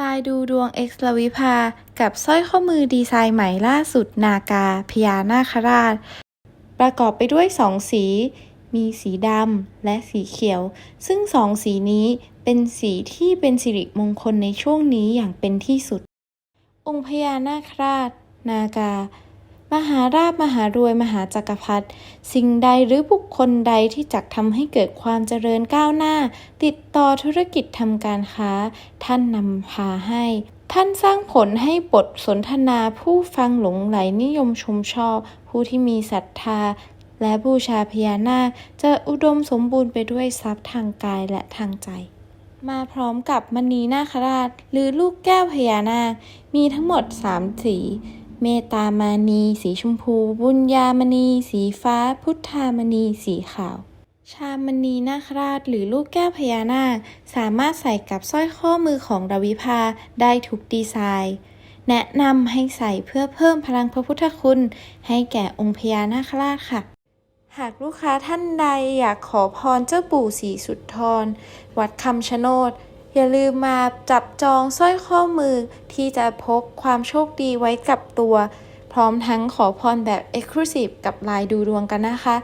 ลายดูดวง X ลวิภา กับสร้อยข้อมือดีไซน์ใหม่ล่าสุดนากาพญานาคราช ประกอบไปด้วยสองสี มีสีดำและสีเขียว ซึ่งสองสีนี้เป็นสีที่เป็นสิริมงคลในช่วงนี้อย่างเป็นที่สุด องค์พญานาคราช นากา มหาราชมหารวยมหาจักรพรรดิสิ่งใดหรือบุคคลใดที่จักทำให้เกิดความเจริญก้าวหน้า ติดต่อธุรกิจทำการค้า ท่านนำพาให้ ท่านสร้างผลให้บทสนทนาผู้ฟังหลงไหลนิยมชมชอบ ผู้ที่มีศรัทธาและบูชาพญานาคจะอุดมสมบูรณ์ไปด้วยทรัพย์ทางกายและทางใจ มาพร้อมกับมณีนาคราช หรือลูกแก้วพญานาค มีทั้งหมด 3 สี เมตามณี สีชมพู บุญญามณี สีฟ้า พุทธามณี สีขาว ชามณีนาคราชหรือลูกแก้วพญานาค สามารถใส่กับสร้อยข้อมือของดาวิภาได้ทุกดีไซน์ แนะนำให้ใส่เพื่อเพิ่มพลังพระพุทธคุณ ให้แก่องค์พญานาคราชค่ะ หากลูกค้าท่านใดอยากขอพรเจ้าปู่ศรีสุดทรวัดคำชะโนด อย่าลืมมาจับจองสร้อยข้อมือที่จะพกความโชคดีไว้กับตัว พร้อมทั้งขอพรแบบ Exclusive กับลายดูดวงกันนะคะ